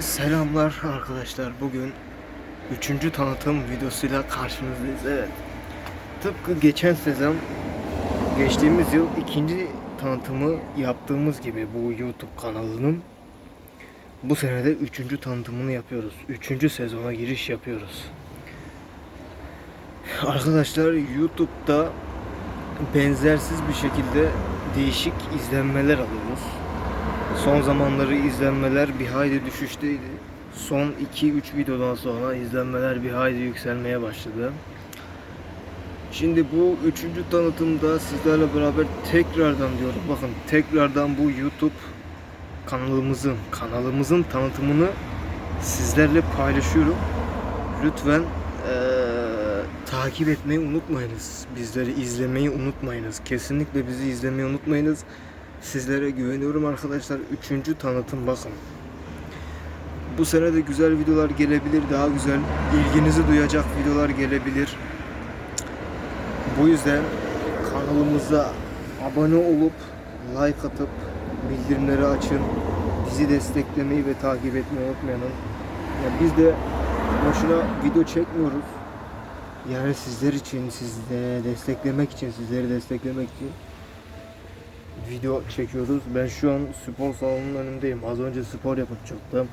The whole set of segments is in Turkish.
Selamlar arkadaşlar. Bugün üçüncü tanıtım videosuyla karşınızdayız. Evet. Tıpkı geçen sezon geçtiğimiz yıl ikinci tanıtımı yaptığımız gibi bu YouTube kanalının bu senede üçüncü tanıtımını yapıyoruz. Üçüncü sezona giriş yapıyoruz. Arkadaşlar YouTube'da benzersiz bir şekilde değişik izlenmeler alıyoruz. Son zamanları izlenmeler bir hayli düşüşteydi. Son 2-3 videodan sonra izlenmeler bir hayli yükselmeye başladı. Şimdi bu üçüncü tanıtımda sizlerle beraber tekrardan diyorum bakın tekrardan bu YouTube kanalımızın kanalımızın tanıtımını sizlerle paylaşıyorum. Lütfen eee, takip etmeyi unutmayınız. Bizleri izlemeyi unutmayınız. Kesinlikle bizi izlemeyi unutmayınız. Sizlere güveniyorum arkadaşlar. Üçüncü tanıtım bakın. Bu sene de güzel videolar gelebilir. Daha güzel ilginizi duyacak videolar gelebilir. Bu yüzden kanalımıza abone olup like atıp bildirimleri açın. Bizi desteklemeyi ve takip etmeyi unutmayın. Ya biz de boşuna video çekmiyoruz. Yani sizler için, sizleri desteklemek için, sizleri desteklemek için video çekiyoruz. Ben şu an spor salonunun önündeyim. Az önce spor yapıp çıktım.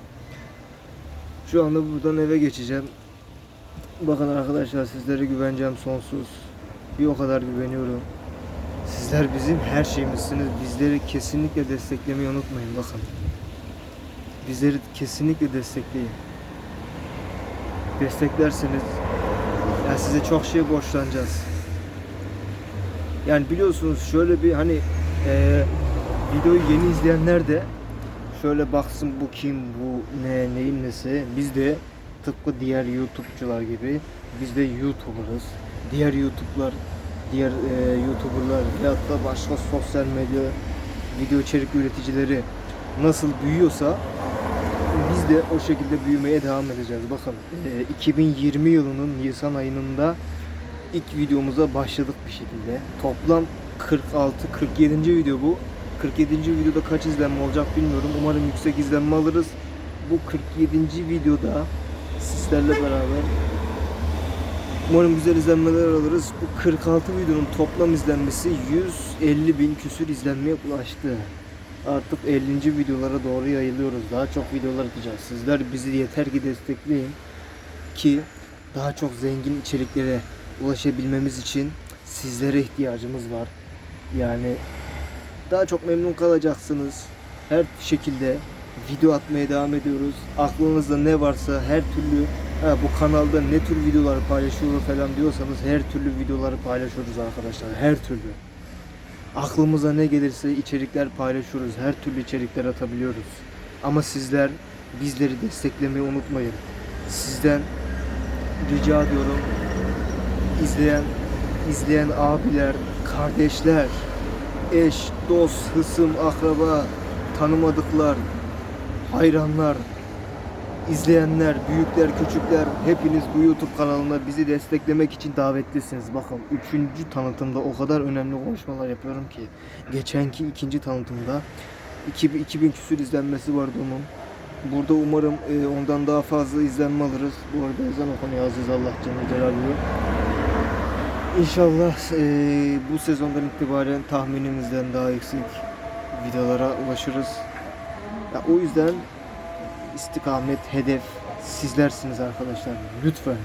Şu anda buradan eve geçeceğim. Bakın arkadaşlar sizlere güveneceğim sonsuz. Bir o kadar güveniyorum. Sizler bizim her şeyimizsiniz. Bizleri kesinlikle desteklemeyi unutmayın bakın. Bizleri kesinlikle destekleyin. Desteklerseniz yani size çok şey borçlanacağız. Yani biliyorsunuz şöyle bir hani e, videoyu yeni izleyenler de şöyle baksın bu kim, bu ne, neyin nesi. Biz de tıpkı diğer YouTube'cular gibi biz de YouTuber'ız. Diğer YouTube'lar, diğer e, YouTuber'lar veyahut da başka sosyal medya video içerik üreticileri nasıl büyüyorsa biz de o şekilde büyümeye devam edeceğiz. Bakın e, 2020 yılının Nisan ayında ilk videomuza başladık bir şekilde. Toplam 46 47. video bu. 47. videoda kaç izlenme olacak bilmiyorum. Umarım yüksek izlenme alırız. Bu 47. videoda sizlerle beraber umarım güzel izlenmeler alırız. Bu 46 videonun toplam izlenmesi 150 bin küsür izlenmeye ulaştı. Artık 50. videolara doğru yayılıyoruz. Daha çok videolar atacağız. Sizler bizi yeter ki destekleyin ki daha çok zengin içeriklere ulaşabilmemiz için sizlere ihtiyacımız var. Yani daha çok memnun kalacaksınız. Her şekilde video atmaya devam ediyoruz. Aklınızda ne varsa her türlü ha, bu kanalda ne tür videolar paylaşılır falan diyorsanız her türlü videoları paylaşıyoruz arkadaşlar. Her türlü. Aklımıza ne gelirse içerikler paylaşıyoruz. Her türlü içerikler atabiliyoruz. Ama sizler bizleri desteklemeyi unutmayın. Sizden rica ediyorum izleyen izleyen abiler, kardeşler, eş, dost, hısım, akraba, tanımadıklar, hayranlar, izleyenler, büyükler, küçükler hepiniz bu YouTube kanalına bizi desteklemek için davetlisiniz. Bakın üçüncü tanıtımda o kadar önemli konuşmalar yapıyorum ki geçenki ikinci tanıtımda 2000, 2000 küsür izlenmesi vardı onun. Burada umarım e, ondan daha fazla izlenme alırız. Bu arada ezan okunuyor Aziz Allah Celle Celaluhu. İnşallah eee, bu sezondan itibaren tahminimizden daha yüksek videolara ulaşırız. Ya, o yüzden istikamet, hedef sizlersiniz arkadaşlar. Lütfen.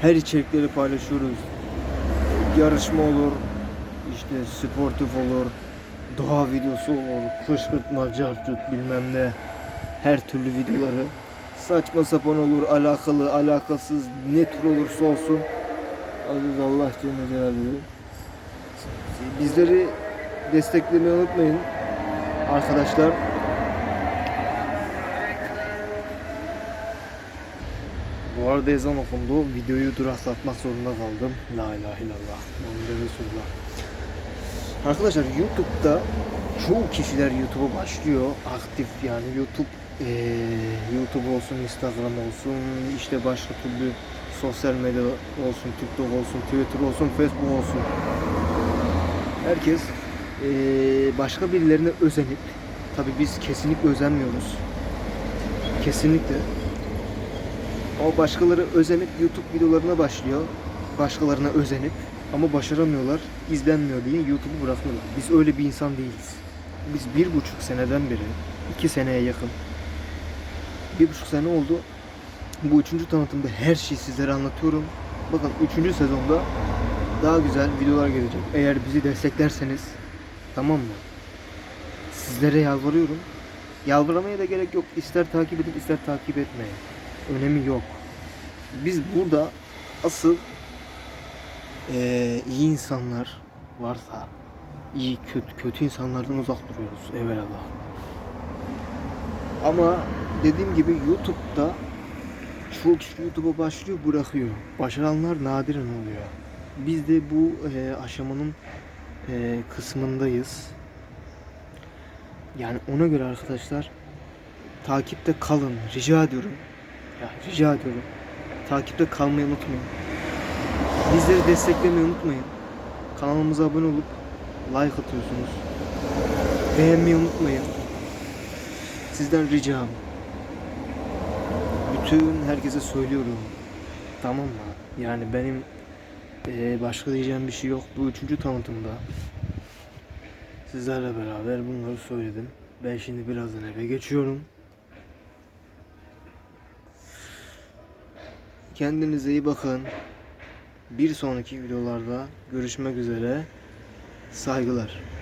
Her içerikleri paylaşıyoruz. Yarışma olur, işte sportif olur, doğa videosu olur, kışkırtma, carcut bilmem ne. Her türlü videoları saçma sapan olur, alakalı, alakasız, ne tür olursa olsun Aziz Allah Celle Celaluhu. Bizleri desteklemeyi unutmayın arkadaşlar. Bu arada ezan okundu. Videoyu duraklatmak zorunda kaldım. La ilahe illallah. Muhammed Resulullah. Arkadaşlar YouTube'da çoğu kişiler YouTube'a başlıyor. Aktif yani YouTube eee, YouTube olsun, Instagram olsun, işte başka türlü sosyal medya olsun, TikTok olsun, Twitter olsun, Facebook olsun. Herkes eee, başka birilerine özenip, tabi biz kesinlikle özenmiyoruz. Kesinlikle. Ama başkaları özenip YouTube videolarına başlıyor. Başkalarına özenip ama başaramıyorlar, izlenmiyor diye YouTube'u bırakıyorlar. Biz öyle bir insan değiliz. Biz bir buçuk seneden beri, iki seneye yakın, bir buçuk sene oldu. Bu üçüncü tanıtımda her şeyi sizlere anlatıyorum. Bakın üçüncü sezonda daha güzel videolar gelecek. Eğer bizi desteklerseniz tamam mı? Sizlere yalvarıyorum. Yalvaramaya da gerek yok. İster takip edin ister takip etmeyin. Önemi yok. Biz burada asıl eee, iyi insanlar varsa iyi kötü kötü insanlardan uzak duruyoruz evvelallah. Ama dediğim gibi YouTube'da çoğu kişi YouTube'a başlıyor bırakıyor. Başaranlar nadiren oluyor. Biz de bu eee, aşamanın eee, kısmındayız. Yani ona göre arkadaşlar takipte kalın. Rica ediyorum. Ya rica ediyorum. Takipte kalmayı unutmayın. Bizleri desteklemeyi unutmayın. Kanalımıza abone olup like atıyorsunuz. Beğenmeyi unutmayın. Sizden ricam. Bütün herkese söylüyorum. Tamam mı? Yani benim eee, başka diyeceğim bir şey yok. Bu üçüncü tanıtımda sizlerle beraber bunları söyledim. Ben şimdi birazdan eve geçiyorum. Kendinize iyi bakın. Bir sonraki videolarda görüşmek üzere. Saygılar.